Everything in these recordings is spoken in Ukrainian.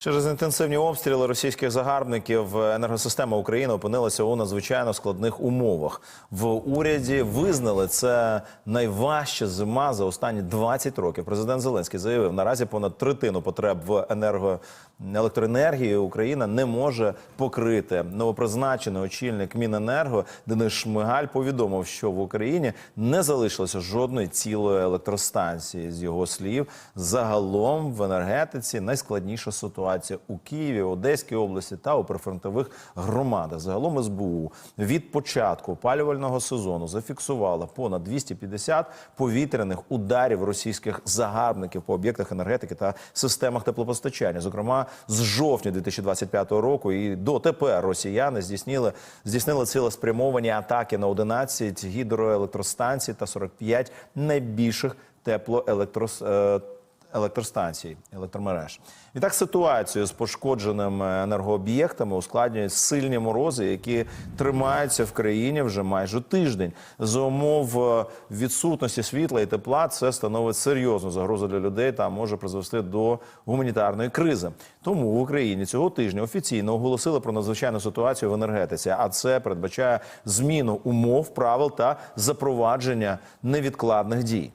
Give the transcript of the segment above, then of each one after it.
Через інтенсивні обстріли російських загарбників енергосистема України опинилася у надзвичайно складних умовах. В уряді визнали це найважча зима за останні 20 років. Президент Зеленський заявив, наразі понад третину потреб в енерго електроенергії Україна не може покрити. Новопризначений очільник Міненерго Денис Шмигаль повідомив, що в Україні не залишилося жодної цілої електростанції. З його слів, загалом в енергетиці найскладніша ситуація у Києві, Одеській області та у прифронтових громадах. Загалом СБУ від початку опалювального сезону зафіксувала понад 250 повітряних ударів російських загарбників по об'єктах енергетики та системах теплопостачання. Зокрема, з жовтня 2025 року і дотепер росіяни здійснили здійснили цілеспрямовані атаки на 11 гідроелектростанцій та 45 найбільших теплоелектрос. Е, електростанцій, електромереж. І так ситуацію з пошкодженими енергооб'єктами ускладнюють сильні морози, які тримаються в країні вже майже тиждень. За умов е, відсутності світла і тепла це становить серйозну загрозу для людей та може призвести до гуманітарної кризи. Тому в Україні цього тижня офіційно оголосили про надзвичайну ситуацію в енергетиці, а це передбачає зміну умов, правил та запровадження невідкладних дій.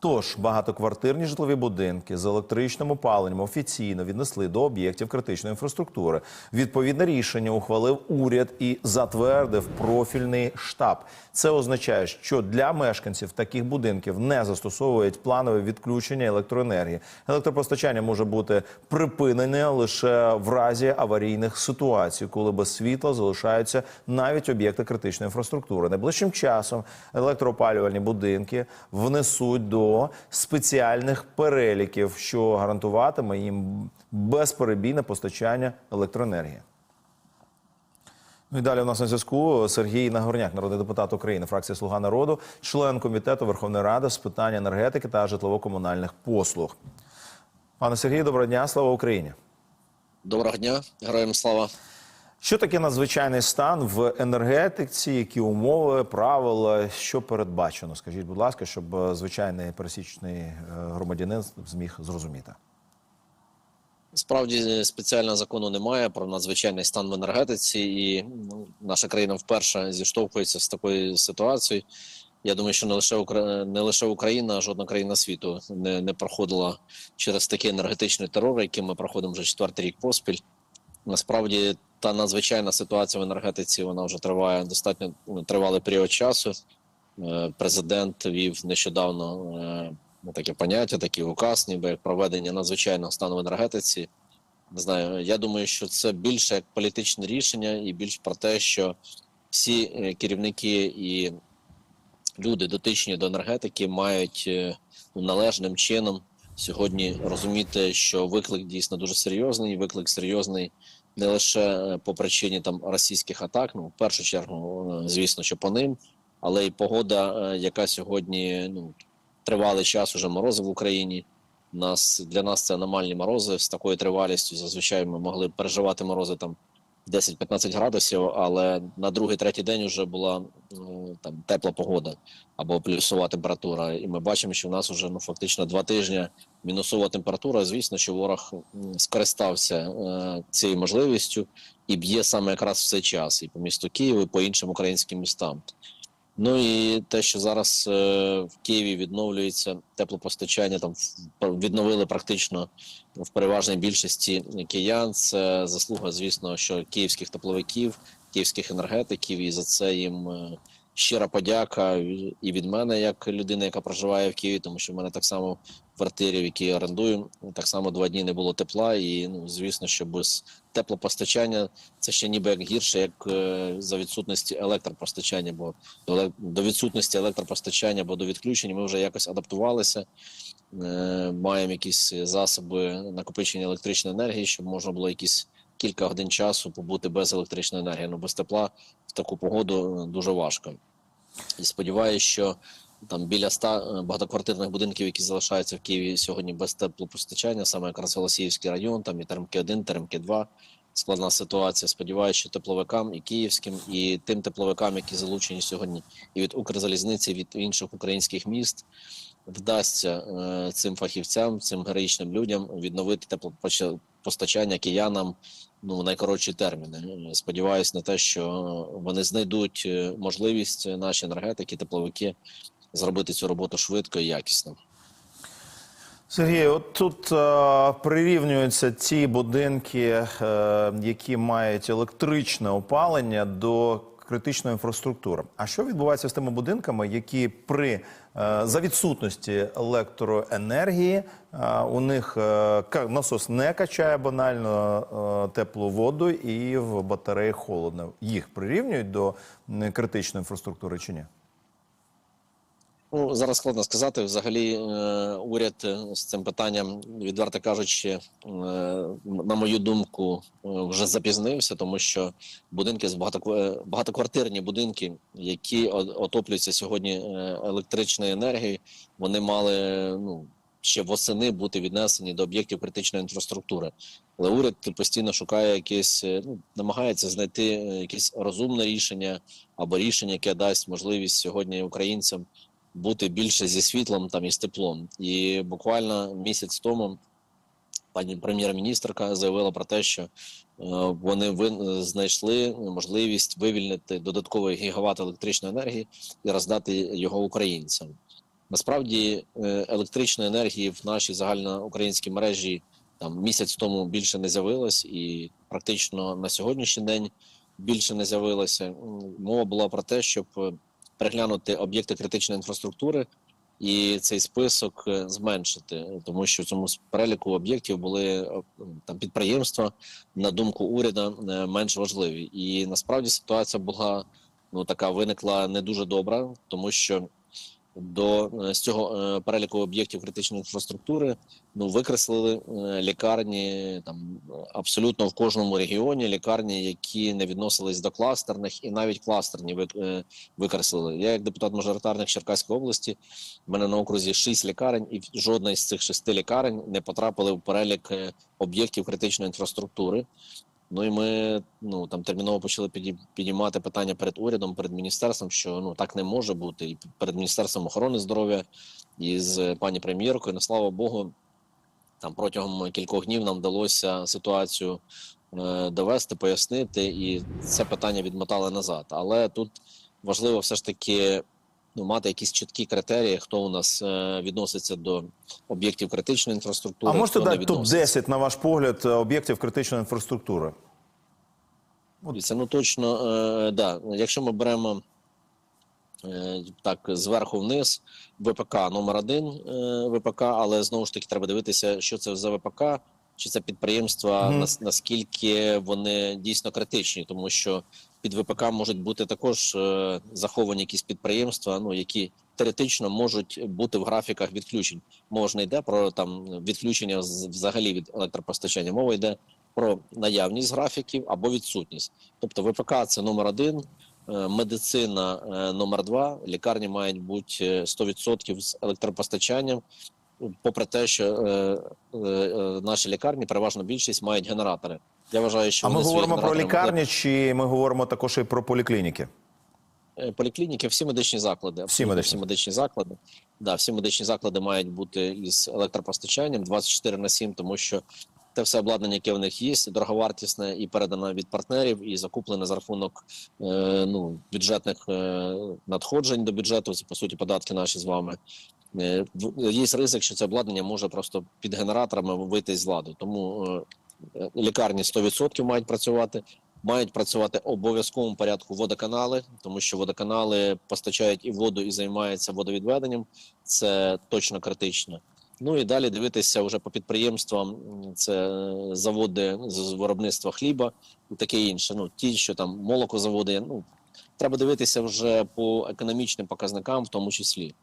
Тож багатоквартирні житлові будинки з електричним опаленням офіційно віднесли до об'єктів критичної інфраструктури. Відповідне рішення ухвалив уряд і затвердив профільний штаб. Це означає, що для мешканців таких будинків не застосовують планове відключення електроенергії. Електропостачання може бути припинене лише в разі аварійних ситуацій, коли без світла залишаються навіть об'єкти критичної інфраструктури. Найближчим часом електроопалювальні будинки внесуть до спеціальних переліків, що гарантуватиме їм безперебійне постачання електроенергії. Ну і далі у нас на зв'язку Сергій Нагорняк, народний депутат України, фракція Слуга народу, член комітету Верховної Ради з питань енергетики та житлово-комунальних послуг. Пане Сергію, доброго дня, слава Україні. Доброго дня, героям слава. Що таке надзвичайний стан в енергетиці? Які умови, правила, що передбачено? Скажіть, будь ласка, щоб е, звичайний пересічний е, громадянин зміг зрозуміти. Справді спеціального закону немає про надзвичайний стан в енергетиці, і ну, наша країна вперше зіштовхується з такою ситуацією. Я думаю, що не лише Укра... не лише Україна, а жодна країна світу не, не проходила через такий енергетичний терор, який ми проходимо вже четвертий рік поспіль. Насправді, та надзвичайна ситуація в енергетиці вона вже триває достатньо ну, тривалий період часу. Е, Президент вів нещодавно е, ну, таке поняття, такий указ, ніби як проведення надзвичайного стану в енергетиці. Не знаю, я думаю, що це більше як політичне рішення, і більш про те, що всі е, керівники і люди, дотичні до енергетики, мають ну, належним чином сьогодні розуміти, що виклик дійсно дуже серйозний. Виклик серйозний не лише е, по причині там російських атак, ну в першу чергу, е, звісно, що по ним, але й погода, е, яка сьогодні ну тривалий час уже морози в Україні. Нас для нас це аномальні морози з такою тривалістю. Зазвичай ми могли переживати морози там 10-15 градусів, але на другий, третій день вже була ну, там тепла погода або плюсова температура. І ми бачимо, що в нас вже ну фактично два тижні мінусова температура. Звісно, що ворог скористався е, цією можливістю і б'є саме якраз в цей час і по місту Києву, і по іншим українським містам. Ну і те, що зараз е, в Києві відновлюється теплопостачання, там відновили практично в переважній більшості киян. Це заслуга, звісно, що київських тепловиків, київських енергетиків, і за це їм е, щира подяка і від мене, як людини, яка проживає в Києві, тому що в мене так само в квартирі, в якій я орендую, так само два дні не було тепла, і ну звісно, що без теплопостачання це ще ніби як гірше, як е, за відсутності електропостачання, бо до, відсутності електропостачання або до відключення ми вже якось адаптувалися. Е, маємо якісь засоби накопичення електричної енергії, щоб можна було якісь кілька годин часу побути без електричної енергії. Ну без тепла в таку погоду е, дуже важко. І сподіваюся, що там біля ста е, багатоквартирних будинків, які залишаються в Києві сьогодні без теплопостачання, саме якраз Голосіївський район, там і Теремки 1, Теремки 2. Складна ситуація. Сподіваюся, що тепловикам і київським, і тим тепловикам, які залучені сьогодні і від Укрзалізниці, і від інших українських міст, вдасться е, цим фахівцям, цим героїчним людям відновити теплопостачання киянам ну найкоротші терміни. Сподіваюсь на те, що вони знайдуть е, можливість наші енергетики, тепловики зробити цю роботу швидко і якісно. Сергій, от тут е, прирівнюються ті будинки, е, які мають електричне опалення до критичної інфраструктури. А що відбувається з тими будинками, які при за відсутності електроенергії е, у них е, насос не качає банально е, теплу воду і в батареї холодно? Їх прирівнюють до критичної інфраструктури чи ні? Ну зараз складно сказати. Взагалі, е, уряд е, з цим питанням, відверто кажучи, е, на мою думку, вже запізнився, тому що будинки з багато багатоквартирні будинки, які отоплюються сьогодні електричною енергією, вони мали ну ще восени бути віднесені до об'єктів критичної інфраструктури. Але уряд постійно шукає якесь, ну намагається знайти якесь розумне рішення або рішення, яке дасть можливість сьогодні українцям бути більше зі світлом там і з теплом. І буквально місяць тому пані прем'єр-міністрка заявила про те, що е, вони знайшли можливість вивільнити додатковий гігават електричної енергії і роздати його українцям. Насправді е, електричної енергії в нашій загальноукраїнській мережі там місяць тому більше не з'явилось, і практично на сьогоднішній день більше не з'явилося. Мова була про те, щоб е, переглянути об'єкти критичної інфраструктури і цей список е, зменшити, тому що в цьому переліку об'єктів були е, там підприємства, на думку уряду, е, менш важливі. І насправді ситуація була ну така виникла не дуже добра, тому що до е, з цього е, переліку об'єктів критичної інфраструктури ну викреслили е, лікарні там абсолютно в кожному регіоні лікарні, які не відносились до кластерних, і навіть кластерні вик- викреслили. Я як депутат мажоритарник Черкаської області, в мене на окрузі шість лікарень, і жодна із цих шести лікарень не потрапили в перелік об'єктів критичної інфраструктури. Ну і ми ну там терміново почали підіймати питання перед урядом, перед міністерством, що ну так не може бути, і перед міністерством охорони здоров'я і з пані прем'єркою. Ну слава Богу, там протягом кількох днів нам вдалося ситуацію е, довести, пояснити, і це питання відмотали назад. Але тут важливо все ж таки ну, мати якісь чіткі критерії, хто у нас е, відноситься до об'єктів критичної інфраструктури. А можете дати топ 10 на ваш погляд об'єктів критичної інфраструктури? Це ну точно, е, да. Якщо ми беремо е, так зверху вниз, ВПК номер один е, ВПК, але знову ж таки треба дивитися, що це за ВПК, чи це підприємства, Мгм. нас, наскільки вони дійсно критичні, тому що під ВПК можуть бути також е, заховані якісь підприємства, ну які теоретично можуть бути в графіках відключень. Мова ж не йде про там відключення з- взагалі від електропостачання. Мова йде про наявність графіків або відсутність. Тобто ВПК це номер один, е, медицина е, номер два, лікарні мають бути е, 100% з електропостачанням. Попри те, що е, е, е, наші лікарні, переважно більшість, мають генератори. Я вважаю, що А ми говоримо про лікарні, чи ми говоримо також і про поліклініки? Е, поліклініки, всі медичні заклади, абсолютно медичні. всі медичні заклади. Да, всі медичні заклади мають бути із електропостачанням 24 на 7, тому що те все обладнання, яке в них є, дороговартісне і передане від партнерів, і закуплене за рахунок е, ну, бюджетних е, надходжень до бюджету. Це по суті податки наші з вами. Е, Є ризик, що це обладнання може просто під генераторами вийти з ладу. Тому е, лікарні 100% мають працювати мають працювати обов'язковому порядку водоканали, тому що водоканали постачають і воду, і займаються водовідведенням. Це точно критично. Ну і далі дивитися вже по підприємствам. Це заводи з з виробництва хліба і таке інше. Ну ті, що там молокозаводи. Ну треба дивитися вже по економічним показникам, в тому числі.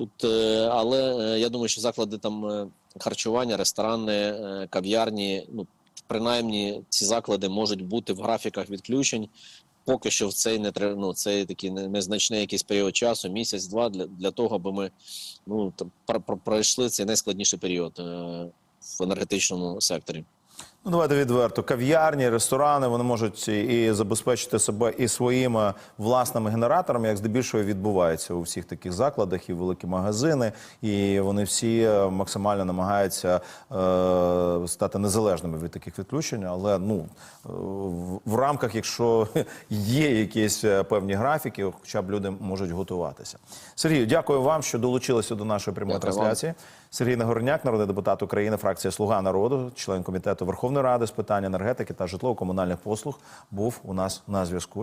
Тут, е, але е, я думаю, що заклади там е, харчування, ресторани, кав'ярні, ну принаймні ці заклади можуть бути в графіках відключень. Поки що в цей не ну, цей такий незначний якийсь період часу, місяць-два для, для того, аби ми ну пройшли цей найскладніший період в енергетичному секторі. Ну, давайте відверто. Кав'ярні, ресторани вони можуть і забезпечити себе і своїми власними генераторами, як здебільшого відбувається у всіх таких закладах, і великі магазини, і вони всі е, максимально намагаються е, стати незалежними від таких відключень. Але ну е, в, в рамках, якщо є якісь е, певні графіки, хоча б люди можуть готуватися. Сергію, дякую вам, що долучилися до нашої прямої Дякую вам. Сергій Нагорняк, народний депутат України, фракція Слуга народу, член комітету Верховної Ради з питань енергетики та житлово-комунальних послуг, був у нас на зв'язку.